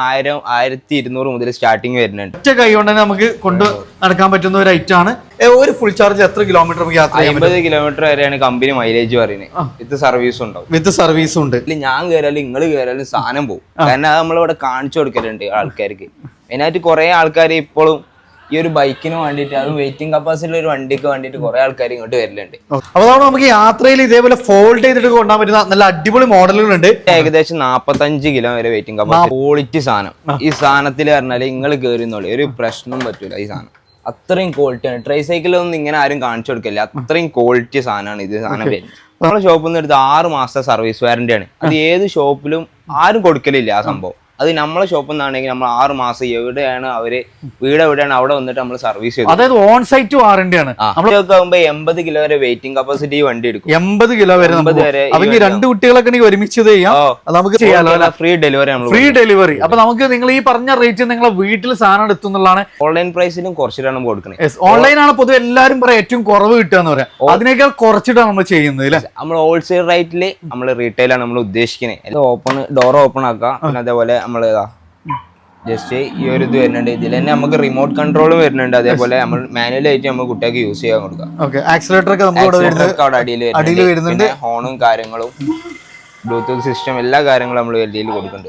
ആയിരം ആയിരത്തി ഇരുന്നൂറ് മുതൽ സ്റ്റാർട്ടിങ് വരുന്നുണ്ട്. ഒറ്റ കൈ കൊണ്ട് തന്നെ നമുക്ക് കൊണ്ട് നടക്കാൻ പറ്റുന്ന ഒരു ഐറ്റം ആണ്. ഏ, ഒരു ഫുൾ ചാർജ് എത്ര കിലോമീറ്റർ നമുക്ക് യാത്ര ചെയ്യാൻ അമ്പത് കിലോമീറ്റർ വരെയാണ് കമ്പനി മൈലേജ് പറയുന്നത് വിത്ത് സർവീസ് ഉണ്ടാവും. വിത്ത് സർവീസും ഉണ്ട്. ഇതിൽ ഞാൻ കയറാലും നിങ്ങൾ കയറാലും സാധനം പോകും കാരണം അത് നമ്മളിവിടെ കാണിച്ചു കൊടുക്കലുണ്ട് ആൾക്കാർക്ക്. മെയിനായിട്ട് കുറെ ആൾക്കാർ ഇപ്പോഴും ഈ ഒരു ബൈക്കിന് വേണ്ടിയിട്ട് അത് വെയിറ്റിംഗ് കപ്പാസിറ്റി ഒരു വണ്ടിക്ക് വേണ്ടിയിട്ട് കുറെ ആൾക്കാർ ഇങ്ങോട്ട് വരലുണ്ട്. അപ്പോൾ അതുകൊണ്ട് നമുക്ക് യാത്രയിൽ ഇതേപോലെ ഫോൾഡ് ചെയ്തിട്ട് കൊണ്ടുപോകാൻ പറ്റുന്ന നല്ല അടിപൊളി മോഡലുകളുണ്ട്. ഏകദേശം നാപ്പത്തഞ്ച് കിലോ വരെ വെയിറ്റിംഗ് കപ്പാസിറ്റി ക്വാളിറ്റി സാധനം. ഈ സാധനത്തിൽ പറഞ്ഞാൽ നിങ്ങൾ കയറുന്നുള്ളൂ ഒരു പ്രശ്നം പറ്റൂല ഈ സാധനം. അത്രയും ക്വാളിറ്റിയാണ് ട്രൈ സൈക്കിളൊന്നും ഇങ്ങനെ ആരും കാണിച്ചു കൊടുക്കില്ല അത്രയും ക്വാളിറ്റി സാധനമാണ് ഇത് സാധനം വരുന്നത്. നമ്മളെ ഷോപ്പിൽ നിന്ന് എടുത്ത് ആറ് മാസത്തെ സർവീസ് വാറന്റി ആണ്. അത് ഏത് ഷോപ്പിലും ആരും കൊടുക്കലില്ല ആ സംഭവം. അത് നമ്മളെ ഷോപ്പിൽ നിന്നാണെങ്കിൽ നമ്മൾ ആറ് മാസം എവിടെയാണ് അവർ വീട് എവിടെയാണ് അവിടെ വന്നിട്ട് നമ്മൾ സർവീസ് ചെയ്തു. അതായത് ഓൺ സൈറ്റ് വാറന്റി ആണ്. നമ്മളൊക്കെ ആകുമ്പോ എൺപത് കിലോ വരെ വെയിറ്റിംഗ് കപ്പാസിറ്റി വണ്ടി എടുക്കും. എൺപത് കിലോ വരെ അല്ലെങ്കിൽ എൺപത് വരെ രണ്ട് കുട്ടികളൊക്കെ ഒരുമിച്ച് ചെയ്യാം. നമുക്ക് ചെയ്യാലോ ഫ്രീ ഡെലിവറി ഫ്രീ ഡെലിവറി അപ്പൊ നമുക്ക് നിങ്ങൾ ഈ പറഞ്ഞ റേറ്റ് നിങ്ങളെ വീട്ടിൽ സാധനം എത്തുന്നുള്ളതാണ് ഓൺലൈൻ പ്രൈസിലും കുറച്ചിട്ടാണ് കൊടുക്കുന്നത് ഓൺലൈൻ ആണ് പൊതുവെ എല്ലാവരും പറയാം ഏറ്റവും കുറവ് കിട്ടുക എന്ന് പറയാം. അതിനേക്കാൾ കുറച്ചിട്ടാണ് നമ്മൾ ചെയ്യുന്നത് അല്ലെ? നമ്മൾ ഹോൾസെയിൽ റേറ്റിൽ നമ്മൾ റീറ്റെയിൽ ആണ് നമ്മൾ ഉദ്ദേശിക്കുന്നത് ഓപ്പൺ ഡോർ ഓപ്പൺ ആക്കാം പിന്നെ അതേപോലെ നമ്മൾ ഇതാ ജസ്റ്റ് ഈ ഒരു ഇത് വരുന്നുണ്ട്. ഇതിൽ തന്നെ നമുക്ക് റിമോട്ട് കൺട്രോളും വരുന്നുണ്ട്. അതേപോലെ നമ്മൾ മാനുവൽ ആയിട്ട് നമ്മൾ കുട്ടികൾക്ക് യൂസ് ചെയ്യാൻ കൊടുക്കാം. ആക്സിലേറ്റർ ഒക്കെ നമുക്ക് അടിയിൽ വരുന്നുണ്ട്. ഹോണും കാര്യങ്ങളും ബ്ലൂടൂത്ത് സിസ്റ്റം എല്ലാ കാര്യങ്ങളും നമ്മൾ എൽ കൊടുക്കുന്നുണ്ട്.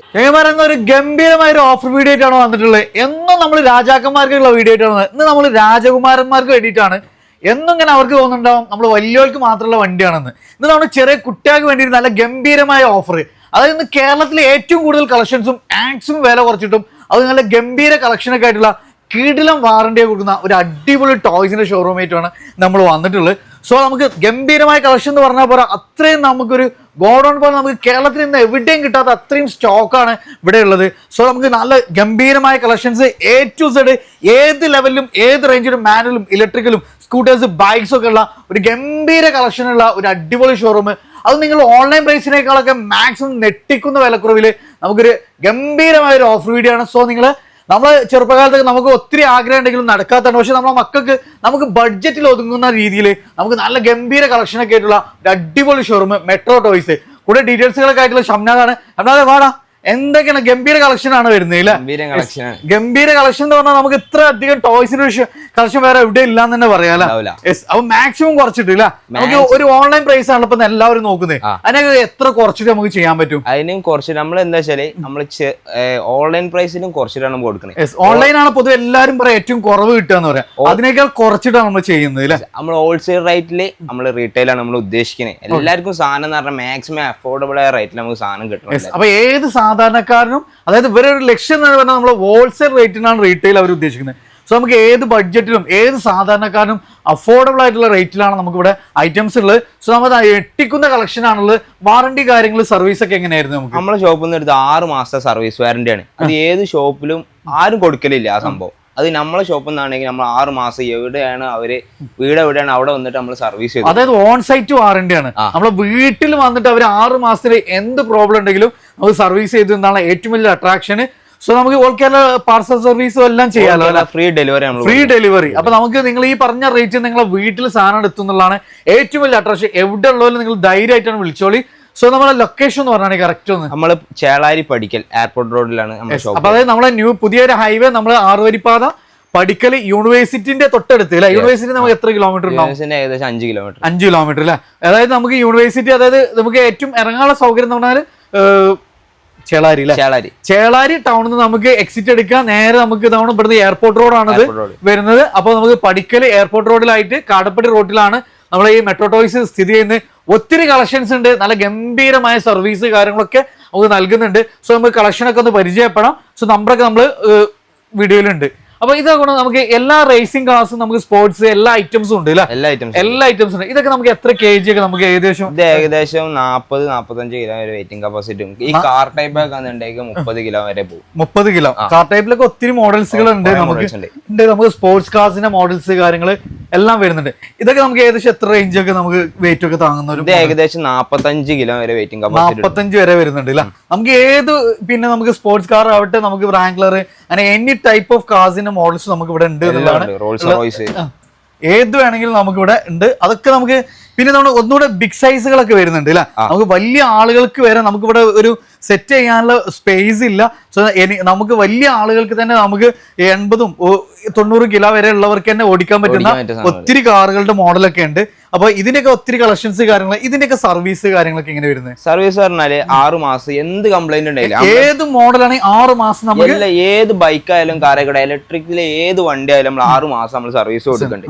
ഒരു ഗംഭീരമായ ഒരു ഓഫർ വീഡിയോ ആയിട്ടാണ് വന്നിട്ടുള്ളത്. എന്നും നമ്മൾ രാജാക്കന്മാർക്കുള്ള വീഡിയോ ആയിട്ടാണ് ഇന്ന് നമ്മൾ രാജകുമാരന്മാർക്ക് വേണ്ടിയിട്ടാണ്. എന്നും ഇങ്ങനെ അവർക്ക് തോന്നുന്നുണ്ടാവും. നമ്മൾ വലിയവർക്ക് മാത്രമുള്ള വണ്ടിയാണെന്ന്. ഇന്ന് നമ്മൾ ചെറിയ കുട്ടികൾക്ക് വേണ്ടി നല്ല ഗംഭീരമായ ഓഫർ അതായത് ഇന്ന് കേരളത്തിലെ ഏറ്റവും കൂടുതൽ കളക്ഷൻസും ആക്സും വില കുറച്ചിട്ടും അത് നല്ല ഗംഭീര കളക്ഷനൊക്കെ ആയിട്ടുള്ള കീടിലം വാറണ്ടിയെ കൊടുക്കുന്ന ഒരു അടിപൊളി ടോയ്സിന്റെ ഷോറൂമായിട്ടാണ് നമ്മൾ വന്നിട്ടുള്ളത്. സോ നമുക്ക് ഗംഭീരമായ കളക്ഷൻ എന്ന് പറഞ്ഞാൽ പോരാ. അത്രയും നമുക്കൊരു ഗോഡൗൺ പോലെ നമുക്ക് കേരളത്തിൽ നിന്ന് എവിടെയും കിട്ടാത്ത അത്രയും സ്റ്റോക്കാണ് ഇവിടെ ഉള്ളത്. സോ നമുക്ക് നല്ല ഗംഭീരമായ കളക്ഷൻസ് എ ടു സെഡ് ഏത് ലെവലിലും ഏത് റേഞ്ചിലും മാനുവലും ഇലക്ട്രിക്കലും സ്കൂട്ടേഴ്സ് ബൈക്സ് ഒക്കെ ഉള്ള ഒരു ഗംഭീര കളക്ഷനുള്ള ഒരു അടിപൊളി ഷോറൂം അത് നിങ്ങൾ ഓൺലൈൻ പ്രൈസിനേക്കാളൊക്കെ മാക്സിമം നെട്ടിക്കുന്ന വിലക്കുറവിൽ നമുക്കൊരു ഗംഭീരമായ ഒരു ഓഫർ വീഡിയോ ആണ് സോ നിങ്ങൾ നമ്മൾ ചെറുപ്പകാലത്തൊക്കെ നമുക്ക് ഒത്തിരി ആഗ്രഹം ഉണ്ടെങ്കിലും നടക്കാത്തതാണ്. പക്ഷെ നമ്മളെ മക്കൾക്ക് നമുക്ക് ബഡ്ജറ്റിൽ ഒതുങ്ങുന്ന രീതിയിൽ നമുക്ക് നല്ല ഗംഭീര കളക്ഷനൊക്കെ ആയിട്ടുള്ള ഒരു അടിപൊളി ഷോറൂം മെട്രോ ടോയ്സ് കൂടെ ഡീറ്റെയിൽസുകളൊക്കെ ആയിട്ടുള്ള ഷംനാഥാണ് ഷംനാഥ് വാടാ. എന്തൊക്കെയാണ്? ഗംഭീര കളക്ഷൻ ആണ് വരുന്നത് ഗംഭീര കളക്ഷനാണ് ഗംഭീര കളക്ഷൻ എന്ന് പറഞ്ഞാൽ നമുക്ക് ഇത്ര അധികം ടോയ്സിന്റെ കളക്ഷൻ വേറെ എവിടെ ഇല്ലാന്ന് തന്നെ പറയാം ഉണ്ടാവില്ല. യെസ് അപ്പൊ മാക്സിമം കുറച്ചിട്ടില്ല നമുക്ക് ഒരു ഓൺലൈൻ പ്രൈസ് ആണ് ഇപ്പൊ എല്ലാവരും നോക്കുന്നത്. അതിനൊക്കെ എത്ര കുറച്ചിട്ട് നമുക്ക് ചെയ്യാൻ പറ്റും? അതിനും കുറച്ച് നമ്മൾ എന്താ വെച്ചാൽ നമ്മൾ ഓൺലൈൻ പ്രൈസിനും കുറച്ചിട്ടാണ് നമ്മൾ കൊടുക്കുന്നത്. ഓൺലൈൻ ആണ് പൊതുവെ എല്ലാവരും പറയാം ഏറ്റവും കുറവ് കിട്ടുക എന്ന് പറയാം. അതിനേക്കാൾ കുറച്ചിട്ടാണ് നമ്മൾ ചെയ്യുന്നത് നമ്മൾ ഹോൾസെയിൽ റേറ്റിൽ നമ്മൾ റീറ്റെയിൽ ആണ് നമ്മൾ ഉദ്ദേശിക്കുന്നത്. എല്ലാവർക്കും സാധനം എന്ന് പറഞ്ഞാൽ മാക്സിമം അഫോർഡബിൾ ആയ റേറ്റിൽ നമുക്ക് സാധനം കിട്ടണം അപ്പൊ ഏത് സാധാരണക്കാരനും അതായത് ഇവരെ ഒരു ലക്ഷ്യം എന്ന് പറഞ്ഞാൽ നമ്മൾ ഹോൾസെയിൽ റേറ്റിനാണ് റീറ്റെയിൽ അവർ ഉദ്ദേശിക്കുന്നത്. സോ നമുക്ക് ഏത് ബഡ്ജറ്റിലും ഏത് സാധാരണക്കാരനും അഫോർഡബിൾ ആയിട്ടുള്ള റേറ്റിലാണ് നമുക്കിവിടെ ഐറ്റംസ് ഉള്ളത്. സോ നമ്മൾ എട്ടിക്കുന്ന കളക്ഷൻ ആണുള്ളത്. വാറണ്ടി കാര്യങ്ങൾ സർവീസ് ഒക്കെ എങ്ങനെയായിരുന്നു നമുക്ക്? നമ്മുടെ ഷോപ്പിൽ നിന്ന് എടുത്ത് ആറ് മാസത്തെ സർവീസ് വാറണ്ടി ആണ്. അത് ഏത് ഷോപ്പിലും ആരും കൊടുക്കലില്ല ആ സംഭവം. അത് നമ്മളെ ഷോപ്പിൽ നിന്നാണെങ്കിൽ നമ്മൾ ആറ് മാസം എവിടെയാണ് അവർ വീട് എവിടെയാണ് അവിടെ വന്നിട്ട് നമ്മൾ സർവീസ് ചെയ്തു. അതായത് ഓൺ സൈറ്റ് വാറണ്ടി ആണ്. ആ. നമ്മളെ വീട്ടിൽ വന്നിട്ട് അവർ ആറ് മാസത്തിൽ എന്ത് പ്രോബ്ലം ഉണ്ടെങ്കിലും നമുക്ക് സർവീസ് ചെയ്തു എന്നാണ് ഏറ്റവും വലിയ അട്രാക്ഷൻ സോ നമുക്ക് ഓൾ കേരള പാർസൽ സർവീസും എല്ലാം ചെയ്യാലോ അല്ലെ? ഫ്രീ ഡെലിവറി ഫ്രീ ഡെലിവറി അപ്പൊ നമുക്ക് നിങ്ങൾ ഈ പറഞ്ഞ റേറ്റ് നിങ്ങളെ വീട്ടിൽ സാധനം എത്തുന്നുള്ളതാണ് ഏറ്റവും വലിയ അട്രാക്ഷൻ എവിടെ ഉള്ളവരും നിങ്ങൾ ധൈര്യമായിട്ടാണ് വിളിച്ചോളി. സോ നമ്മുടെ ലൊക്കേഷൻ എന്ന് പറഞ്ഞാൽ കറക്റ്റ് ഒന്ന്. നമ്മൾ ചേളാരി പഠിക്കൽ എയർപോർട്ട് റോഡിലാണ് അപ്പൊ അതായത് നമ്മളെ ന്യൂ പുതിയൊരു ഹൈവേ നമ്മൾ ആറുവരിപ്പാത പഠിക്കൽ യൂണിവേഴ്സിറ്റിന്റെ തൊട്ടടുത്ത് അല്ലെ? യൂണിവേഴ്സിറ്റി നമുക്ക് എത്ര കിലോമീറ്റർ ഉണ്ടാവും? ഏകദേശം അഞ്ച് കിലോമീറ്റർ അഞ്ച് കിലോമീറ്റർ അല്ലെ? അതായത് നമുക്ക് യൂണിവേഴ്സിറ്റി അതായത് നമുക്ക് ഏറ്റവും ഇറങ്ങാനുള്ള സൗകര്യം എന്ന് പറഞ്ഞാൽ ചേളാരി ചേളാരി. ചേളാരി ടൗണിൽ നിന്ന് നമുക്ക് എക്സിറ്റ് എടുക്കാം. നേരെ നമുക്ക് ഇതാണ് ഇവിടുന്ന് എയർപോർട്ട് റോഡാണ് വരുന്നത്. അപ്പോൾ നമുക്ക് പഠിക്കൽ എയർപോർട്ട് റോഡിലായിട്ട് കാടപ്പടി റോഡിലാണ് നമ്മൾ ഈ മെട്രോ ടോയ്സ് സ്ഥിതി ചെയ്യുന്നത്. ഒത്തിരി കളക്ഷൻസ് ഉണ്ട്. നല്ല ഗംഭീരമായ സർവീസ് കാര്യങ്ങളൊക്കെ നമുക്ക് നൽകുന്നുണ്ട്. സോ നമുക്ക് കളക്ഷനൊക്കെ ഒന്ന് പരിചയപ്പെടാം. സോ നമ്പറൊക്കെ നമ്മൾ വീഡിയോയിലുണ്ട് അപ്പൊ ഇതൊക്കെ നമുക്ക് എല്ലാ റേസിംഗ് ക്ലാസ്സും നമുക്ക് സ്പോർട്സ് എല്ലാ ഐറ്റംസും ഉണ്ട് എല്ലാ ഐറ്റംസും എല്ലാ ഐറ്റംസും ഉണ്ട്. ഇതൊക്കെ നമുക്ക് എത്ര കെ ജി ഒക്കെ നമുക്ക് ഏകദേശം ഇത് ഏകദേശം നാപ്പത് നാപ്പത്തഞ്ച് കിലോ വരെ വെയിറ്റിംഗ് കപ്പാസിറ്റി ഈ കാർ ടൈപ്പ് ഒക്കെ ആണെന്നുണ്ടെങ്കിൽ മുപ്പത് കിലോ വരെ പോകും. മുപ്പത് കിലോ കാർ ടൈപ്പിലൊക്കെ ഒത്തിരി മോഡൽസുകൾ ഉണ്ട് നമുക്ക്. ഉണ്ട്. നമുക്ക് സ്പോർട്സ് കാർസിന്റെ മോഡൽസ് കാര്യങ്ങൾ എല്ലാം വരുന്നുണ്ട്. ഇതൊക്കെ നമുക്ക് ഏകദേശം എത്ര റേഞ്ച് ഒക്കെ നമുക്ക് വെയിറ്റ് ഒക്കെ താങ്ങുന്ന ഒരു ഏകദേശം നാപ്പത്തഞ്ച് കിലോ വരെ വെയിറ്റിംഗ് കപ്പാസിറ്റി നാപ്പത്തഞ്ച് വരെ വരുന്നുണ്ട് നമുക്ക് ഏത് പിന്നെ നമുക്ക് സ്പോർട്സ് കാർ ആവട്ടെ നമുക്ക് റാങ്ക്ലർ അങ്ങനെ എനി ടൈപ്പ് ഓഫ് കാർസിന്റെ മോഡൽസ് നമുക്ക് ഇവിടെ ഉണ്ട്. എന്നുള്ളതാണ് ഏത് വേണമെങ്കിലും നമുക്ക് ഇവിടെ ഉണ്ട്. അതൊക്കെ നമുക്ക് പിന്നെ നമ്മൾ ഒന്നുകൂടെ ബിഗ് സൈസുകളൊക്കെ വരുന്നുണ്ട് അല്ലെ നമുക്ക് വലിയ ആളുകൾക്ക് വരെ നമുക്ക് ഇവിടെ ഒരു സെറ്റ് ചെയ്യാനുള്ള സ്പേസ് ഇല്ല. സോ നമുക്ക് വലിയ ആളുകൾക്ക് തന്നെ നമുക്ക് എൺപതും തൊണ്ണൂറ് കിലോ വരെ ഉള്ളവർക്ക് തന്നെ ഓടിക്കാൻ പറ്റുന്ന. ഒത്തിരി കാറുകളുടെ മോഡലൊക്കെ ഉണ്ട്. അപ്പൊ ഇതിന്റെയൊക്കെ ഒത്തിരി കളക്ഷൻസ് കാര്യങ്ങൾ ഇതിന്റെയൊക്കെ സർവീസ് കാര്യങ്ങളൊക്കെ ഇങ്ങനെ വരുന്നത്? സർവീസ് പറഞ്ഞാൽ ആറ് മാസം എന്ത് കംപ്ലൈന്റ് ഉണ്ടായില്ല ഏത് മോഡലാണെങ്കിൽ ആറ് മാസം എല്ലാ ഏത് ബൈക്കായാലും കാറേക്കട ഇലക്ട്രിക്കിലെ ഏത് വണ്ടി ആയാലും നമ്മൾ ആറ് മാസം നമ്മൾ സർവീസ് കൊടുക്കുന്നുണ്ട്.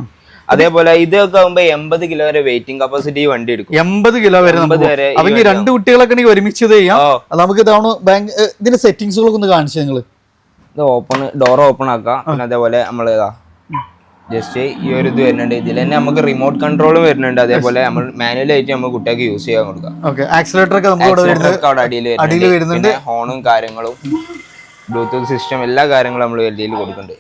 അതേപോലെ ഇതൊക്കെ ആകുമ്പോ എൺപത് കിലോ വരെ വെയിറ്റിംഗ് കപ്പാസിറ്റി വണ്ടി എടുക്കും. എൺപത് കിലോ വരെ എൺപത് വരെ അപ്പൊ ഈ രണ്ട് കുട്ടികളൊക്കെ ഒരുമിച്ച് ഇത് ചെയ്യാം. നമുക്ക് ഇതാണ് ബാങ്ക് ഇതിന്റെ സെറ്റിംഗ്സുകളൊക്കെ ഒന്ന് കാണിച്ചു നിങ്ങൾ ഇത് ഓപ്പൺ ഡോർ ഓപ്പൺ ആക്കാം. പിന്നെ അതേപോലെ നമ്മൾ ഇതാ ജസ്റ്റ് ഈ ഒരു ഇത് വരുന്നുണ്ട്. ഇതിൽ തന്നെ നമുക്ക് റിമോട്ട് കൺട്രോളും വരുന്നുണ്ട്. അതേപോലെ നമ്മൾ മാനുവൽ ആയിട്ട് നമ്മൾ കുട്ടികൾക്ക് യൂസ് ചെയ്യാൻ കൊടുക്കാം. ആക്സിലേറ്റർ ഒക്കെ അവിടെ അടിയിൽ വരുന്നുണ്ട്. ഹോണും കാര്യങ്ങളും ബ്ലൂടൂത്ത് സിസ്റ്റം എല്ലാ കാര്യങ്ങളും നമ്മൾ ഡിയിൽ കൊടുക്കുന്നുണ്ട്.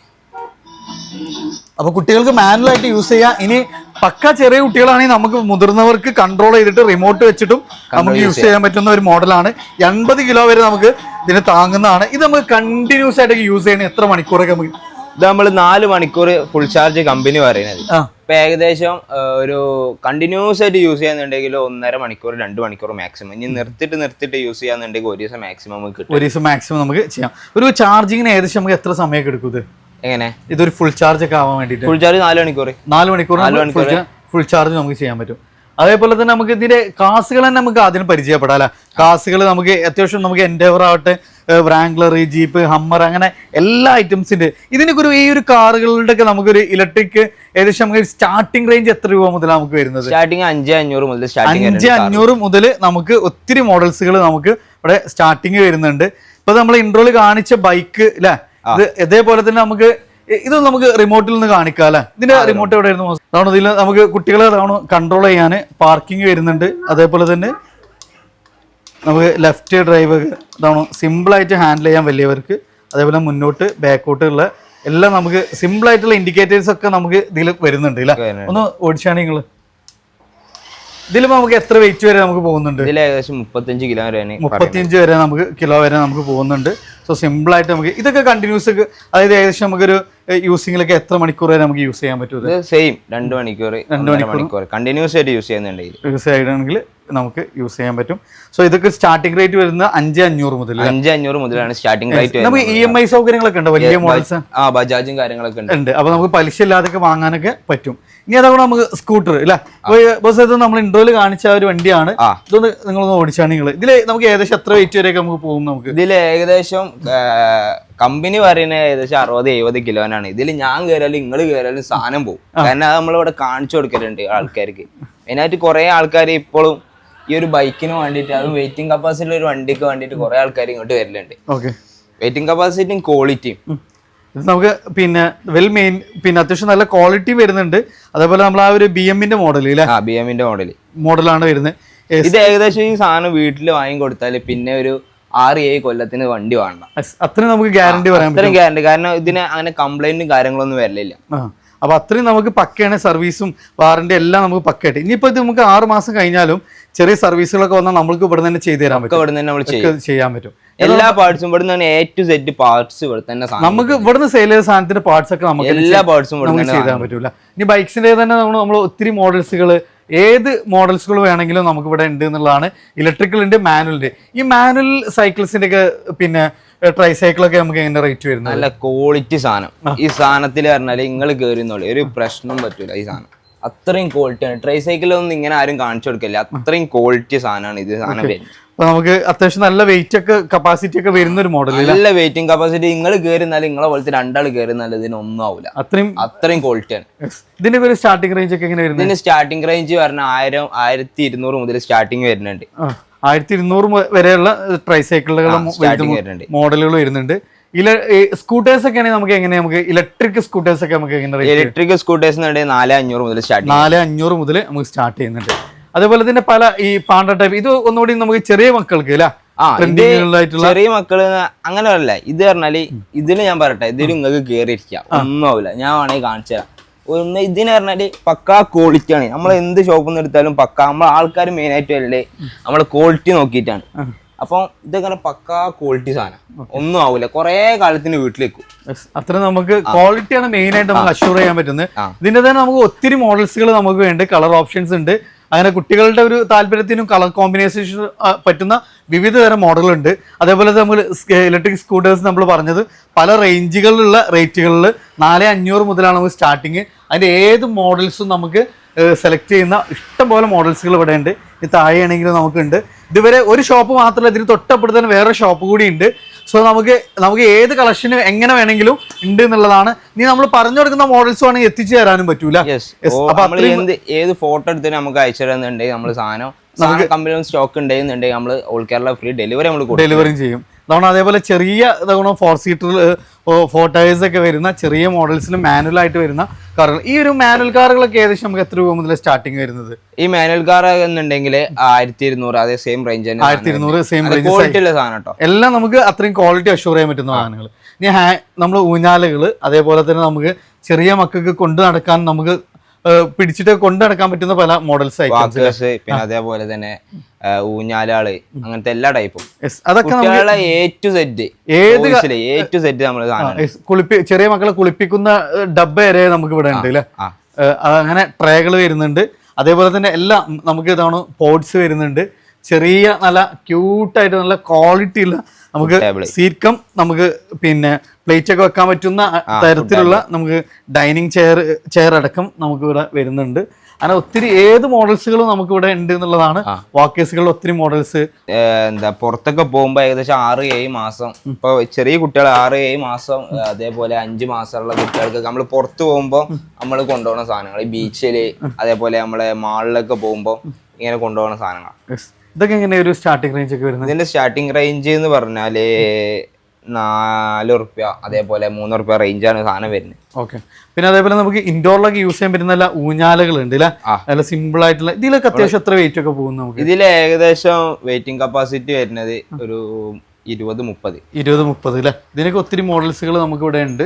അപ്പൊ കുട്ടികൾക്ക് മാനുവൽ ആയിട്ട് യൂസ് ചെയ്യാം. ഇനി പക്ക ചെറിയ കുട്ടികളാണെങ്കിൽ നമുക്ക് മുതിർന്നവർക്ക് കൺട്രോൾ ചെയ്തിട്ട് റിമോട്ട് വെച്ചിട്ടും നമുക്ക് യൂസ് ചെയ്യാൻ പറ്റുന്ന ഒരു മോഡലാണ് എൺപത് കിലോ വരെ നമുക്ക് ഇതിന് താങ്ങുന്നതാണ്. ഇത് നമുക്ക് കണ്ടിന്യൂസ് ആയിട്ട് യൂസ് ചെയ്യണം എത്ര മണിക്കൂറൊക്കെ നമുക്ക്? ഇത് നമ്മൾ നാല് മണിക്കൂർ ഫുൾ ചാർജ് കമ്പനി പറയുന്നത്. ഇപ്പൊ ഏകദേശം ഒരു കണ്ടിന്യൂസ് ആയിട്ട് യൂസ് ചെയ്യാന്നുണ്ടെങ്കിൽ ഒന്നര മണിക്കൂർ രണ്ട് മണിക്കൂർ മാക്സിമം ഇനി നിർത്തിട്ട് നിർത്തിട്ട് യൂസ് ചെയ്യാന്നുണ്ടെങ്കിൽ ഒരു ദിവസം മാക്സിമം നമുക്ക് കിട്ടും. ഒരു ദിവസം മാക്സിമം നമുക്ക് ചെയ്യാം. ഒരു ചാർജിങ്ങിന് ഏകദേശം നമുക്ക് എത്ര സമയമൊക്കെ എടുക്കും എങ്ങനെ? ഇതൊരു ഫുൾ ചാർജ് ഒക്കെ ആവാൻ വേണ്ടിയിട്ട്. ഫുൾ ചാർജ് നാല് മണിക്കൂർ നാല് മണിക്കൂർ നാല് മണിക്കൂർ. ഫുൾ ചാർജ് നമുക്ക് ചെയ്യാൻ പറ്റും. അതേപോലെ തന്നെ നമുക്ക് ഇതിന്റെ കാസുകൾ തന്നെ നമുക്ക് ആദ്യം പരിചയപ്പെടാം അല്ലെ? കാസുകൾ നമുക്ക് അത്യാവശ്യം നമുക്ക് എൻഡേവർ ആവട്ടെ വ്രാങ്ക്ലർ ജീപ്പ് ഹമ്മർ അങ്ങനെ എല്ലാ ഐറ്റംസിന്റെ ഇതിനൊക്കെ ഒരു ഈ ഒരു കാറുകളുടെ ഒക്കെ നമുക്കൊരു ഇലക്ട്രിക് ഏകദേശം നമുക്ക് സ്റ്റാർട്ടിംഗ് റേഞ്ച് എത്ര രൂപ മുതൽ നമുക്ക് വരുന്നത്? സ്റ്റാർട്ടിങ് അഞ്ച് അഞ്ഞൂറ് മുതൽ അഞ്ച് അഞ്ഞൂറ് മുതൽ നമുക്ക് ഒത്തിരി മോഡൽസുകൾ നമുക്ക് ഇവിടെ സ്റ്റാർട്ടിങ് വരുന്നുണ്ട്. ഇപ്പൊ നമ്മൾ ഇൻട്രോയിൽ കാണിച്ച ബൈക്ക് അല്ലെ? ഇത് ഇതേപോലെ തന്നെ നമുക്ക് ഇത് നമുക്ക് റിമോട്ടിൽ നിന്ന് കാണിക്കാം അല്ലെ? ഇതിന്റെ റിമോട്ട് എവിടെ ആയിരുന്നു അതാണ് ഇതിൽ നമുക്ക് കുട്ടികളെ അതാണ് കൺട്രോൾ ചെയ്യാൻ പാർക്കിംഗ് വരുന്നുണ്ട്. അതേപോലെ തന്നെ നമുക്ക് ലെഫ്റ്റ് ഡ്രൈവ് ഇതാണ് സിമ്പിൾ ആയിട്ട് ഹാൻഡിൽ ചെയ്യാൻ വലിയവർക്ക് അതേപോലെ മുന്നോട്ട് ബാക്കോട്ട് ഉള്ള എല്ലാം നമുക്ക് സിമ്പിൾ ആയിട്ടുള്ള ഇൻഡിക്കേറ്റേഴ്സ് ഒക്കെ നമുക്ക് ഇതിൽ വരുന്നുണ്ട് ഇല്ല ഒന്ന് ഓടിച്ചാണ് നിങ്ങൾ ഇതിൽ നമുക്ക് എത്ര വെയിറ്റ് വരെ നമുക്ക് പോകുന്നുണ്ട്? ഇതിൽ ഏകദേശം മുപ്പത്തഞ്ച് കിലോ വരെ മുപ്പത്തിയഞ്ച് വരെ നമുക്ക് കിലോ വരെ നമുക്ക് പോകുന്നുണ്ട്. സോ സിമ്പിളായിട്ട് നമുക്ക് ഇതൊക്കെ കണ്ടിന്യൂസ് അതായത് ഏകദേശം നമുക്കൊരു യൂസിങ്ങിലൊക്കെ എത്ര മണിക്കൂർ വരെ നമുക്ക് യൂസ് ചെയ്യാൻ പറ്റും സെയിം രണ്ട് മണിക്കൂർ രണ്ട് മണിക്കൂർ കണ്ടിന്യൂസ് ആയിട്ട് യൂസ് ചെയ്യുന്നുണ്ടെങ്കിൽ യൂസ് ചെയ്യണമെങ്കിൽ നമുക്ക് യൂസ് ചെയ്യാൻ പറ്റും. സോ ഇതൊക്കെ സ്റ്റാർട്ടിംഗ് റേറ്റ് വരുന്നത് അഞ്ച് അഞ്ഞൂറ് മുതൽ അഞ്ച് അഞ്ഞൂറ് മുതലാണ് സ്റ്റാർട്ടിംഗ് റേറ്റ് നമുക്ക് ഇ എം ഐ സൗകര്യങ്ങളൊക്കെ ഉണ്ട്? വലിയ മോഡൽസ് ആ ബജാജും കാര്യങ്ങളൊക്കെ ഉണ്ട്. ഉണ്ട്. അപ്പൊ നമുക്ക് പലിശ ഇല്ലാതൊക്കെ വാങ്ങാനൊക്കെ പറ്റും. ഇനി അതുകൊണ്ട് നമുക്ക് സ്കൂട്ടർ അല്ലെ ബസ് ഇത് നമ്മൾ ഇൻട്രോയിൽ കാണിച്ച ഒരു വണ്ടിയാണ്. ഇതൊന്ന് നിങ്ങളൊന്ന് ഓടിച്ചാണ് നിങ്ങൾ ഇതിൽ നമുക്ക് ഏകദേശം എത്ര വെയിറ്റ് വരെയൊക്കെ നമുക്ക് പോകും നമുക്ക്? ഇതിൽ ഏകദേശം കമ്പനി പറയുന്നത് ഏകദേശം അറുപത് എഴുപത് കിലോനാണ്. ഇതിൽ ഞാൻ കയറിയാലും നിങ്ങൾ കയറിയാലും സാധനം പോകും കാരണം അത് നമ്മളിവിടെ കാണിച്ചു കൊടുക്കലുണ്ട് ആൾക്കാർക്ക്. മെയിനായിട്ട് കുറെ ആൾക്കാർ ഇപ്പോഴും ഈ ഒരു ബൈക്കിന് വേണ്ടിയിട്ട് അതും വെയിറ്റിംഗ് കപ്പാസിറ്റി ഒരു വണ്ടിക്ക് വേണ്ടിയിട്ട് കുറെ ആൾക്കാർ ഇങ്ങോട്ട് വരലുണ്ട്. വെയിറ്റിംഗ് കപ്പാസിറ്റിയും ക്വാളിറ്റിയും ഇത് നമുക്ക് പിന്നെ വെൽ മെയിൻ പിന്നെ അത്യാവശ്യം നല്ല ക്വാളിറ്റി വരുന്നുണ്ട്. അതേപോലെ നമ്മൾ ആ ഒരു ബി എമ്മിന്റെ മോഡൽ ബി എമ്മിന്റെ മോഡൽ മോഡലാണ് വരുന്നത്. ഇത് ഏകദേശം ഈ സാധനം വീട്ടിൽ വാങ്ങി കൊടുത്താൽ പിന്നെ ഒരു ആറ് ഏഴ് കൊല്ലത്തിന് വണ്ടി വേണ്ട അത്ര നമുക്ക് ഗ്യാരണ്ടി പറയാൻ അത്രയും ഗ്യാരണ്ടി കാരണം ഇതിന് അങ്ങനെ കംപ്ലൈന്റും കാര്യങ്ങളൊന്നും വരലില്ല ആ അപ്പൊ അത്രയും നമുക്ക് പക്കയാണ് സർവീസും വാറണ്ടി എല്ലാം നമുക്ക് പക്കയായിട്ട്. ഇനിയിപ്പോ ഇത് നമുക്ക് ആറ് മാസം കഴിഞ്ഞാലും ചെറിയ സർവീസുകളൊക്കെ വന്നാൽ നമ്മൾക്ക് ഇവിടെ തന്നെ ചെയ്തു തരാൻ പറ്റും ഇവിടെ തന്നെ നമ്മൾ ചെയ്യാൻ പറ്റും. എല്ലാ പാർട്സും ഇവിടെ നിന്ന് എ ടു സെറ്റ് പാർട്സ് ഇവിടെ തന്നെ നമുക്ക് ഇവിടുന്ന് സെയിൽ ചെയ്ത സാധനത്തിന്റെ പാർട്സ് ഒക്കെ നമുക്ക് എല്ലാ പാർട്സും നമുക്ക് ചെയ്താൻ പറ്റൂല. ഇനി ബൈക്സിന്റെ തന്നെ നമ്മൾ നമ്മൾ ഒത്തിരി മോഡൽസുകൾ ഏത് മോഡൽസുകൾ വേണമെങ്കിലും നമുക്ക് ഇവിടെ ഉണ്ട് എന്നുള്ളതാണ്. ഇലക്ട്രിക്കൽ ഉണ്ട് മാനുവൽ ഉണ്ട്. ഈ മാനുവൽ സൈക്കിൾസിന്റെ ഒക്കെ പിന്നെ ട്രൈ സൈക്കിളൊക്കെ നമുക്ക് എങ്ങനെ റേറ്റ് വരുന്നത്? നല്ല ക്വാളിറ്റി സാധനം. ഈ സാധനത്തിൽ പറഞ്ഞാൽ നിങ്ങൾ കയറിന്നോളി ഒരു പ്രശ്നം പറ്റൂല ഈ സാധനം. അത്രയും ക്വാളിറ്റിയാണ് ട്രൈ സൈക്കിളൊന്നും ഇങ്ങനെ ആരും കാണിച്ചു കൊടുക്കില്ല അത്രയും ക്വാളിറ്റി സാധനമാണ് ഇത് സാധനം വരുന്നത്. നമുക്ക് അത്യാവശ്യം നല്ല വെയിറ്റ് ഒക്കെ കപ്പാസിറ്റി ഒക്കെ വരുന്ന ഒരു മോഡൽ നല്ല വെയിറ്റിംഗ് കപ്പാസിറ്റി നിങ്ങൾ കയറുന്നാലും നിങ്ങളെ പോലത്തെ രണ്ടാൾ കയറിന്നാലും ഇതിനൊന്നും ആവില്ല അത്രയും അത്രയും ക്വാളിറ്റിയാണ് ഇതിന്റെ ഒരു സ്റ്റാർട്ടിംഗ് റേഞ്ച് ഒക്കെ എങ്ങനെ വരുന്നത്? ഇതിന്റെ സ്റ്റാർട്ടിംഗ് റേഞ്ച് പറഞ്ഞ ആയിരം ആയിരത്തി ഇരുന്നൂറ് മുതൽ സ്റ്റാർട്ടിംഗ് വരുന്നുണ്ട്. ആയിരത്തി ഇരുന്നൂറ് വരെയുള്ള ട്രൈ സൈക്കിളുകളും വരുന്നുണ്ട്. മോഡലുകൾ വരുന്നുണ്ട്. സ്കൂട്ടേഴ്സ് ഒക്കെ ആണെങ്കിൽ നമുക്ക് എങ്ങനെ നമുക്ക് ഇലക്ട്രിക് സ്കൂട്ടേഴ്സ് ഒക്കെ നമുക്ക് എങ്ങനെ ഇലക്ട്രിക് സ്കൂട്ടേഴ്സ് നാല് അഞ്ഞൂറ് മുതൽ സ്റ്റാർട്ട് നാല് അഞ്ഞൂറ് മുതൽ നമുക്ക് സ്റ്റാർട്ട് ചെയ്യുന്നുണ്ട്. അതേപോലെ തന്നെ പല ഈ പാണ്ട ടൈപ്പ് ഇത് ഒന്നുകൂടി നമുക്ക് ചെറിയ മക്കൾക്ക് അല്ല ചെറിയ മക്കൾ അങ്ങനെ അല്ല ഇത് പറഞ്ഞാൽ ഇതിൽ ഞാൻ പറയട്ടെ ഇതിൽ നിങ്ങൾക്ക് കേറിയിരിക്കാം. ഒന്നും ആവില്ല ഞാൻ വേണമെങ്കിൽ കാണിച്ചു തരാം. ഒന്ന് ഇതിന് പറഞ്ഞാൽ പക്കാ ക്വാളിറ്റി ആണ്. നമ്മൾ എന്ത് ഷോപ്പിൽ നിന്ന് എടുത്താലും പക്ക. നമ്മളെ ആൾക്കാർ മെയിൻ ആയിട്ട് വരല്ലേ നമ്മളെ ക്വാളിറ്റി നോക്കിയിട്ടാണ്. അപ്പം ഇതൊക്കെ പക്കാ ക്വാളിറ്റി സാധനം. ഒന്നും ആവില്ല കുറേ കാലത്തിന് വീട്ടിലേക്കും. വെക്കും അത്ര നമുക്ക് ക്വാളിറ്റിയാണ് മെയിൻ ആയിട്ട് നമുക്ക് അഷ്യൂർ ചെയ്യാൻ പറ്റുന്നത്. ഇതിന്റെ തന്നെ നമുക്ക് ഒത്തിരി മോഡൽസുകൾ നമുക്ക് വേണ്ട. കളർ ഓപ്ഷൻസ് ഉണ്ട്. അങ്ങനെ കുട്ടികളുടെ ഒരു താല്പര്യത്തിനും കളർ കോമ്പിനേഷൻ പറ്റുന്ന വിവിധ തരം മോഡലുണ്ട് അതേപോലെ നമ്മൾ ഇലക്ട്രിക് സ്കൂട്ടേഴ്സ് നമ്മൾ പറഞ്ഞത് പല റേഞ്ചുകളിലുള്ള റേറ്റുകളിൽ നാല് അഞ്ഞൂറ് മുതലാണ് നമുക്ക് സ്റ്റാർട്ടിങ് അതിന്റെ ഏത് മോഡൽസും നമുക്ക് സെലക്ട് ചെയ്യുന്ന ഇഷ്ടംപോലെ മോഡൽസുകൾ ഇവിടെ ഉണ്ട് ഈ താഴെയാണെങ്കിലും നമുക്കുണ്ട്. ഇതുവരെ ഒരു ഷോപ്പ് മാത്രമല്ല ഇതിന് തൊട്ടപ്പുറത്ത് തന്നെ വേറെ ഷോപ്പ് കൂടി ഉണ്ട് സോ നമുക്ക് നമുക്ക് ഏത് കളക്ഷന് എങ്ങനെ വേണമെങ്കിലും ഉണ്ട് എന്നുള്ളതാണ്. നീ നമ്മൾ പറഞ്ഞു കൊടുക്കുന്ന മോഡൽസ് വേണമെങ്കിൽ എത്തിച്ചു തരാനും പറ്റൂല ഏത് ഫോട്ടോ എടുത്തു നമുക്ക് അയച്ചു തരുന്നുണ്ടെങ്കിൽ നമ്മൾ സാധനം സാധനം കമ്പനി സ്റ്റോക്ക് ഉണ്ടെന്നുണ്ടെങ്കിൽ നമ്മൾ ഓൾ കേരള ഫ്രീ ഡെലിവറി നമ്മൾ ഡെലിവറി ചെയ്യും. അതാണ് അതേപോലെ ചെറിയ ഇതാണ് ഫോർ സീറ്റർ ഫോർ ടയേഴ്സ് ഒക്കെ വരുന്ന ചെറിയ മോഡൽസിൽ മാനുവൽ ആയിട്ട് വരുന്ന കാറുകൾ ഈ ഒരു മാനുവൽ കാറുകളൊക്കെ ഏകദേശം നമുക്ക് എത്ര രൂപ മുതൽ സ്റ്റാർട്ടിങ് വരുന്നത്? ഈ മാനുവൽ കാർ എന്നുണ്ടെങ്കിൽ ആയിരത്തി ഇരുന്നൂറ് അതേ സെയിം റേഞ്ച് ആയിരത്തി ഇരുന്നൂറ് സെയിം റേഞ്ച് ക്വാളിറ്റി ഉള്ള സാധനം കേട്ടോ. എല്ലാം നമുക്ക് അത്രയും ക്വാളിറ്റി അഷ്യൂർ ചെയ്യാൻ പറ്റുന്ന വാഹനങ്ങൾ ഇനി ഹാ നമ്മൾ ഊഞ്ഞാലുകൾ അതേപോലെ തന്നെ നമുക്ക് ചെറിയ മക്കൾക്ക് കൊണ്ടു നടക്കാൻ നമുക്ക് പിടിച്ചിട്ട് കൊണ്ടു നടക്കാൻ പറ്റുന്ന പല മോഡൽസ് ആയിട്ട് വാക്കേഴ്സ് പിന്നെ അതേപോലെ തന്നെ ഊഞ്ഞാലാൾ അങ്ങനത്തെ എല്ലാ ടൈപ്പും അതൊക്കെ എ ടു സെറ്റ് ഏത് എ ടു സെറ്റ് നമ്മൾ കുളിപ്പി ചെറിയ മക്കളെ കുളിപ്പിക്കുന്ന ഡബ് ഡബ്ബ വരെ നമുക്ക് ഇവിടെ ഉണ്ട് അല്ലേ അങ്ങനെ ട്രേകൾ വരുന്നുണ്ട്. അതേപോലെ തന്നെ എല്ലാം നമുക്ക് ഇതാണ് പോട്സ് വരുന്നുണ്ട്. ചെറിയ നല്ല ക്യൂട്ടായിട്ട് നല്ല ക്വാളിറ്റി ഉള്ള നമുക്ക്. സീറ്റ് നമുക്ക് പിന്നെ പ്ലേറ്റ് ഒക്കെ വെക്കാൻ പറ്റുന്ന തരത്തിലുള്ള നമുക്ക് ഡൈനിങ് ചെയർ ചെയർ അടക്കം നമുക്ക് ഇവിടെ വരുന്നുണ്ട്. അങ്ങനെ ഒത്തിരി ഏത് മോഡൽസുകളും നമുക്ക് ഇവിടെ ഉണ്ട് എന്നുള്ളതാണ് വാക്കേഴ്സുകളിൽ ഒത്തിരി മോഡൽസ്. എന്താ പുറത്തൊക്കെ പോകുമ്പോൾ ഏകദേശം ആറ് ഏഴ് മാസം. ഇപ്പൊ ചെറിയ കുട്ടികൾ ആറ് ഏഴ് മാസം അതേപോലെ അഞ്ച് മാസമുള്ള കുട്ടികൾക്ക് നമ്മൾ പുറത്ത് പോകുമ്പോൾ നമ്മൾ കൊണ്ടുപോകുന്ന സാധനങ്ങൾ ബീച്ചിൽ ബീച്ചിൽ അതേപോലെ നമ്മളെ മാളിലൊക്കെ പോകുമ്പോൾ ഇങ്ങനെ കൊണ്ടുപോകുന്ന സാധനങ്ങൾ ഇതൊക്കെ എങ്ങനെ ഒരു സ്റ്റാർട്ടിംഗ് റേഞ്ച് ഒക്കെ വരുന്നത്? ഇതിന്റെ സ്റ്റാർട്ടിംഗ് റേഞ്ച് എന്ന് പറഞ്ഞാൽ നാല് ഉറുപ്യ അതേപോലെ മൂന്ന് ഉറുപ്യ റേഞ്ചാണ് സാധനം വരുന്നത്. ഓക്കെ പിന്നെ അതേപോലെ നമുക്ക് ഇൻഡോറിലൊക്കെ യൂസ് ചെയ്യാൻ പറ്റുന്ന ഊഞ്ഞാലുകൾ ഉണ്ട് അല്ലേ? നല്ല സിമ്പിൾ ആയിട്ടുള്ള ഇതിലൊക്കെ അത്യാവശ്യം എത്ര വെയിറ്റ് ഒക്കെ പോകും നമുക്ക്? ഇതിൽ ഏകദേശം വെയിറ്റിംഗ് കപ്പാസിറ്റി വരുന്നത് ഒരു ഇരുപത് മുപ്പത്. ഇരുപത് മുപ്പത് അല്ലേ? ഇതിനൊക്കെ ഒത്തിരി മോഡൽസുകൾ നമുക്ക് ഇവിടെ ഉണ്ട്.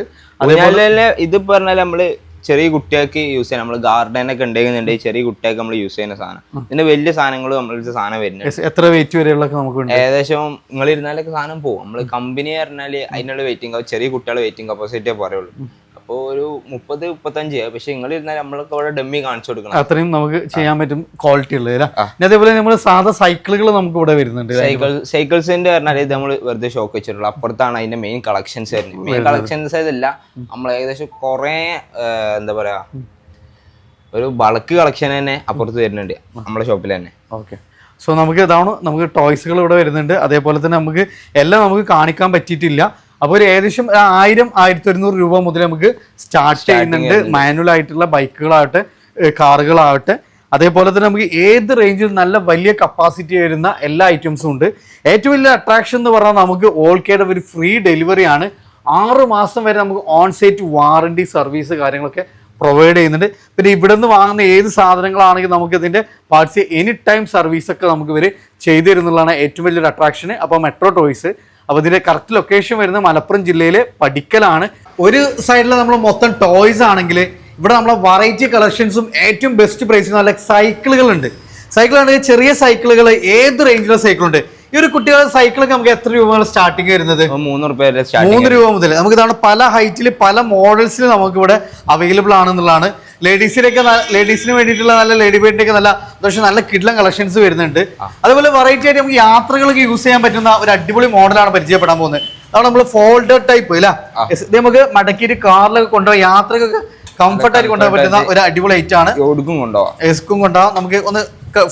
ഇത് പറഞ്ഞാൽ നമ്മൾ ചെറിയ കുട്ടികൾക്ക് യൂസ് ചെയ്യാം. നമ്മൾ ഗാർഡൻ ഒക്കെ ഉണ്ടെന്നുണ്ടെങ്കിൽ ചെറിയ കുട്ടികൾക്ക് നമ്മൾ യൂസ് ചെയ്യുന്ന സാധനം. ഇതിന്റെ വലിയ സാധനങ്ങൾ നമ്മൾ സാധനം Yes, എത്ര വെയിറ്റ് വരെയുള്ളൊക്കെ നമുക്ക് ഏകദേശം നിങ്ങൾ ഇരുന്നാലൊക്കെ സാധനം പോകും നമ്മൾ കമ്പനി പറഞ്ഞാൽ അതിനുള്ള വെയിറ്റിംഗ് ചെറിയ കുട്ടികളുടെ വെയിറ്റിംഗ് കപ്പാസിറ്റിയെ പറയുള്ളൂ അപ്പോൾ ഒരു മുപ്പത് മുപ്പത്തഞ്ച് പക്ഷെ നിങ്ങൾ ഇരുന്നാൽ നമ്മളൊക്കെ അവിടെ ഡമ്മി കാണിച്ചു കൊടുക്കണം. അത്രയും നമുക്ക് ചെയ്യാൻ പറ്റും ക്വാളിറ്റി ഉള്ളത് അല്ലേ? അതേപോലെ നമ്മൾ സാധാ സൈക്കിളുകൾ നമുക്ക് ഇവിടെ വരുന്നുണ്ട്? സൈക്കിൾ സൈക്കിൾസിന്റെ പറഞ്ഞാൽ ഇത് നമ്മൾ വെറുതെ ഷോക്ക് വെച്ചിട്ടുള്ളൂ. അപ്പുറത്താണ് അതിന്റെ മെയിൻ കളക്ഷൻസ് വരുന്നത്. മെയിൻ കളക്ഷൻസ് ഇതല്ല നമ്മൾ ഏകദേശം കുറെ എന്താ പറയാ ഒരു ബൾക്ക് കളക്ഷൻ തന്നെ അപ്പുറത്ത് വരുന്നുണ്ട് നമ്മുടെ ഷോപ്പിൽ തന്നെ. ഓക്കെ സോ നമുക്ക് ഇതാണ് നമുക്ക് ടോയ്സുകൾ ഇവിടെ വരുന്നുണ്ട്. അതേപോലെ തന്നെ നമുക്ക് എല്ലാം നമുക്ക് കാണിക്കാൻ പറ്റിയിട്ടില്ല. അപ്പോൾ ഒരു ഏകദേശം ആയിരം ആയിരത്തി ഒരുന്നൂറ് രൂപ മുതൽ നമുക്ക് സ്റ്റാർട്ട് ചെയ്യുന്നുണ്ട്. മാനുവൽ ആയിട്ടുള്ള ബൈക്കുകളാവട്ടെ കാറുകളാവട്ടെ. അതേപോലെ തന്നെ നമുക്ക് ഏത് റേഞ്ചിൽ നല്ല വലിയ കപ്പാസിറ്റി വരുന്ന എല്ലാ ഐറ്റംസും ഉണ്ട്. ഏറ്റവും വലിയ അട്രാക്ഷൻ എന്ന് പറഞ്ഞാൽ നമുക്ക് ഓൾ കേയുടെ ഒരു ഫ്രീ ഡെലിവറി ആണ്. ആറ് മാസം വരെ നമുക്ക് ഓൺ സൈറ്റ് വാറണ്ടി സർവീസ് കാര്യങ്ങളൊക്കെ പ്രൊവൈഡ് ചെയ്യുന്നുണ്ട്. പിന്നെ ഇവിടെ നിന്ന് വാങ്ങുന്ന ഏത് സാധനങ്ങളാണെങ്കിൽ നമുക്ക് ഇതിന്റെ പാർട്സ് എനി ടൈം സർവീസൊക്കെ നമുക്ക് ഇവർ ചെയ്തു തരുന്നുള്ളതാണ് ഏറ്റവും വലിയൊരു അട്രാക്ഷൻ അപ്പോൾ മെട്രോ ടോയ്സ് അപ്പോൾ ഇതിന്റെ കറക്റ്റ് ലൊക്കേഷൻ വരുന്നത് മലപ്പുറം ജില്ലയിലെ പടിക്കലാണ്. ഒരു സൈഡിൽ നമ്മൾ മൊത്തം ടോയ്സ് ആണെങ്കിൽ ഇവിടെ നമ്മളെ വെറൈറ്റി കളക്ഷൻസും ഏറ്റവും ബെസ്റ്റ് പ്രൈസ് നല്ല സൈക്കിളുകളുണ്ട് സൈക്കിൾ ആണെങ്കിൽ ചെറിയ സൈക്കിളുകൾ ഏത് റേഞ്ചിലെ സൈക്കിൾ ഉണ്ട്? ഈ ഒരു കുട്ടികളുടെ സൈക്കിളൊക്കെ നമുക്ക് എത്ര രൂപ സ്റ്റാർട്ടിങ് വരുന്നത്? അപ്പൊ മൂന്ന് രൂപ മൂന്ന് രൂപ മുതൽ നമുക്ക് ഇതാണ് പല ഹൈറ്റിൽ പല മോഡൽസിൽ നമുക്ക് ഇവിടെ അവൈലബിൾ ആണെന്നുള്ളതാണ് ലേഡീസിനൊക്കെ ലേഡീസിന് വേണ്ടിയിട്ടുള്ള നല്ല ലേഡി ബേഡിന്റെ ഒക്കെ നല്ല പക്ഷെ നല്ല കിഡ്ലം കളക്ഷൻസ് വരുന്നുണ്ട്. അതുപോലെ വെറൈറ്റി ആയിട്ട് നമുക്ക് യാത്രകളൊക്കെ യൂസ് ചെയ്യാൻ പറ്റുന്ന ഒരു അടിപൊളി മോഡലാണ് പരിചയപ്പെടാൻ പോകുന്നത്. അതാണ് നമ്മൾ ഫോൾഡർ ടൈപ്പ് അല്ല ഇത് നമുക്ക് മടക്കിയിട്ട് കാറിലൊക്കെ കൊണ്ടുപോയി യാത്രക്കൊക്കെ കംഫർട്ട് ആയിട്ട് കൊണ്ടുപോകാൻ പറ്റുന്ന ഒരു അടിപൊളി ഐറ്റം ആണ്. ഒടുക്കും കൊണ്ടുപോകാം എസ്കും കൊണ്ടാ നമുക്ക് ഒന്ന്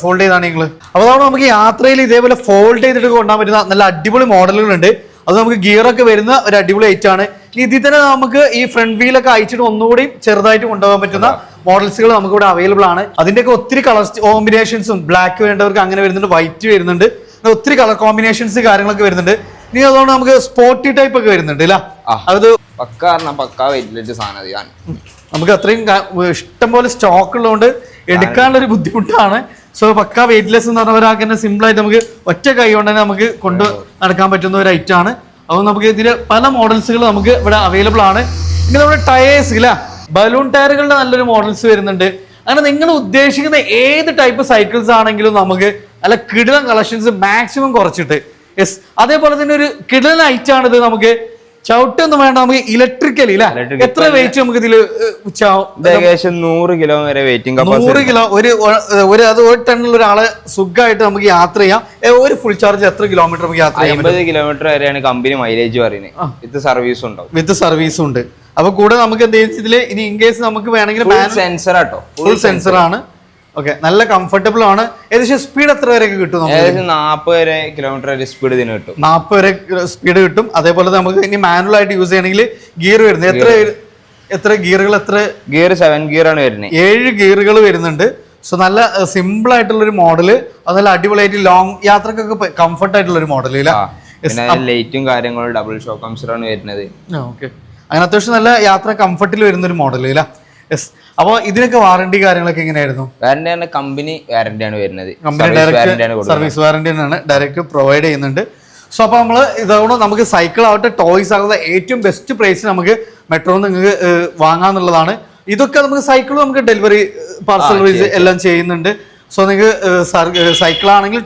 ഫോൾഡ് ചെയ്താണ് നിങ്ങൾ അപ്പോൾ അതാണ് നമുക്ക് യാത്രയിൽ ഇതേപോലെ ഫോൾഡ് ചെയ്തിട്ട് കൊണ്ടുപോകാൻ പറ്റുന്ന നല്ല അടിപൊളി മോഡലുകളുണ്ട് അത് നമുക്ക് ഗിയറൊക്കെ വരുന്ന ഒരു അടിപൊളി ഐറ്റം ആണ്. ഇതിൽ തന്നെ നമുക്ക് ഈ ഫ്രണ്ട് വീലൊക്കെ അയച്ചിട്ട് ഒന്നുകൂടി ചെറുതായിട്ട് കൊണ്ടുപോകാൻ പറ്റുന്ന മോഡൽസുകൾ നമുക്ക് ഇവിടെ അവൈലബിൾ ആണ്. അതിന്റെയൊക്കെ ഒത്തിരി കളർ കോമ്പിനേഷൻസും ബ്ലാക്ക് വേണ്ടവർക്ക് അങ്ങനെ വരുന്നുണ്ട് വൈറ്റ് വരുന്നുണ്ട്. ഒത്തിരി കളർ കോമ്പിനേഷൻസ് കാര്യങ്ങളൊക്കെ വരുന്നുണ്ട്. നീ അതുകൊണ്ട് നമുക്ക് സ്പോർട്ടി ടൈപ്പ് ഒക്കെ വരുന്നുണ്ട് അല്ല. അത് നമുക്ക് അത്രയും ഇഷ്ടം പോലെ സ്റ്റോക്ക് ഉള്ളതുകൊണ്ട് എടുക്കാനുള്ള ഒരു ബുദ്ധിമുട്ടാണ്. സോ പക്ക വെയിറ്റ്ലെസ് എന്ന് പറഞ്ഞ ഒരാൾക്ക് തന്നെ സിമ്പിൾ ആയിട്ട് നമുക്ക് ഒറ്റ കൈ കൊണ്ട് തന്നെ നമുക്ക് കൊണ്ട് നടക്കാൻ പറ്റുന്ന ഒരു ഐറ്റം ആണ്. അപ്പോൾ നമുക്ക് ഇതിന് പല മോഡൽസുകൾ നമുക്ക് ഇവിടെ അവൈലബിൾ ആണ്. പിന്നെ നമ്മുടെ ടയേഴ്സ് ഇല്ല ബലൂൺ ടയറുകളുടെ നല്ലൊരു മോഡൽസ് വരുന്നുണ്ട്. അങ്ങനെ നിങ്ങൾ ഉദ്ദേശിക്കുന്ന ഏത് ടൈപ്പ് സൈക്കിൾസ് ആണെങ്കിലും നമുക്ക് അല്ല കിടിലം കളക്ഷൻസ് മാക്സിമം കുറച്ചിട്ട്. യെസ് അതേപോലെ തന്നെ ഒരു കിടിലൻ ആണിത് നമുക്ക് ചവിട്ടൊന്നും വേണ്ട നമുക്ക് ഇലക്ട്രിക്കലി എത്ര വെയിറ്റ് നമുക്ക് ഇതിൽ ഇത് ഏകദേശം നൂറ് കിലോ വരെ വെയിറ്റിംഗ് നൂറ് കിലോ ഒരു ഒരു അത് ഒരു ടണ്ണിൽ ഒരാളെ സുഖമായിട്ട് നമുക്ക് യാത്ര ചെയ്യാം. ഒരു ഫുൾ ചാർജ് എത്ര കിലോമീറ്റർ നമുക്ക് യാത്ര ചെയ്യാം അമ്പത് കിലോമീറ്റർ വരെയാണ് കമ്പനി മൈലേജ് പറയുന്നത് വിത്ത് സർവീസ് ഉണ്ടാവും. വിത്ത് സർവീസ് ഉണ്ട്. അപ്പൊ കൂടെ നമുക്ക് എന്ത് ഇതിൽ ഇനി ഇൻ കേസ് നമുക്ക് വേണമെങ്കിൽ സെൻസർ ആട്ടോ. ഫുൾ സെൻസർ ആണ്. ഓക്കെ നല്ല കംഫർട്ടബിൾ ആണ്. ഏകദേശം സ്പീഡ് എത്ര വരെ കിട്ടും ഏകദേശം നാപ്പത് വരെ കിലോമീറ്റർ വരെ സ്പീഡ് ഇതിന് കിട്ടും. നാൽപ്പത് വരെ സ്പീഡ് കിട്ടും. അതേപോലെ നമുക്ക് ഇനി മാനുവൽ ആയിട്ട് യൂസ് ചെയ്യണമെങ്കിൽ ഗിയർ വരുന്നത്. എത്ര എത്ര ഗിയറുകൾ എത്ര? ഗിയർ സെവൻ ഗിയർ ആണ് വരുന്നത്. ഏഴ് ഗിയറുകൾ വരുന്നുണ്ട്. സോ നല്ല സിമ്പിൾ ആയിട്ടുള്ള ഒരു മോഡൽ അത് നല്ല അടിപൊളിയായിട്ട് ലോങ് യാത്രക്കൊക്കെ കംഫർട്ട് ആയിട്ടുള്ള ഒരു മോഡൽ ഇല്ല? ലൈറ്റും കാര്യങ്ങളും ഡബിൾ ഷോക്ക് കംസർ ആണ് വരുന്നത്. ഓക്കെ അങ്ങനെ അത്യാവശ്യം നല്ല യാത്ര കംഫർട്ടിൽ വരുന്ന ഒരു മോഡൽ ഇല്ല? യെസ് അപ്പോൾ ഇതിനൊക്കെ വാറണ്ടി കാര്യങ്ങളൊക്കെ എങ്ങനെയായിരുന്നു? ആണ് കമ്പനി വാറണ്ടിയാണ് ആണ് വരുന്നത്. കമ്പനി ഡയറക്റ്റ് സർവീസ് വാറണ്ടി തന്നെയാണ്. ഡയറക്റ്റ് പ്രൊവൈഡ് ചെയ്യുന്നുണ്ട്. സോ അപ്പോൾ നമ്മൾ ഇതുകൊണ്ട് നമുക്ക് സൈക്കിൾ ആവട്ടെ ടോയ്സ് ആകുന്ന ഏറ്റവും ബെസ്റ്റ് പ്രൈസ് നമുക്ക് മെട്രോ നിങ്ങൾക്ക് വാങ്ങാന്നുള്ളതാണ്. ഇതൊക്കെ നമുക്ക് സൈക്കിൾ നമുക്ക് ഡെലിവറി പാർസൽ എല്ലാം ചെയ്യുന്നുണ്ട്. സോ നിങ്ങൾക്ക് സൈക്കിൾ ആണെങ്കിലും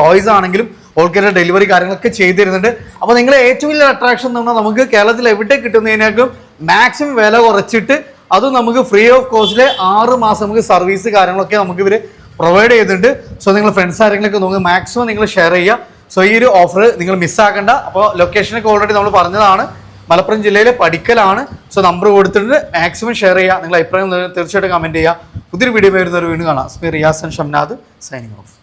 ടോയ്സ് ആണെങ്കിലും ഓൾ ഡെലിവറി കാര്യങ്ങളൊക്കെ ചെയ്തു തരുന്നുണ്ട്. അപ്പോൾ നിങ്ങളെ ഏറ്റവും വലിയ അട്രാക്ഷൻ എന്ന് പറഞ്ഞാൽ നമുക്ക് കേരളത്തിൽ എവിടെ കിട്ടുന്നതിനേക്കാളും മാക്സിമം വില കുറച്ചിട്ട് അതും നമുക്ക് ഫ്രീ ഓഫ് കോസ്റ്റിൽ ആറ് മാസം നമുക്ക് സർവീസ് കാര്യങ്ങളൊക്കെ നമുക്ക് ഇവർ പ്രൊവൈഡ് ചെയ്തിട്ടുണ്ട്. സോ നിങ്ങൾ ഫ്രണ്ട്സ് ആരെങ്കിലുമൊക്കെ നോക്കുക മാക്സിമം നിങ്ങൾ ഷെയർ ചെയ്യുക. സോ ഈ ഒരു ഓഫർ നിങ്ങൾ മിസ്സാക്കണ്ട അപ്പോൾ ലൊക്കേഷനൊക്കെ ഓൾറെഡി നമ്മൾ പറഞ്ഞതാണ്. മലപ്പുറം ജില്ലയിലെ പഠിക്കലാണ്. സോ നമ്പർ കൊടുത്തിട്ട് മാക്സിമം ഷെയർ ചെയ്യുക. നിങ്ങൾ അഭിപ്രായം തീർച്ചയായിട്ടും കമന്റ് ചെയ്യുക. പുതിയൊരു വീഡിയോ വരുന്നവർ വീണ്ടും കാണാം. സ്മി റിയാസൻ ഷംനാഥ് സൈനിങ് ഓഫ്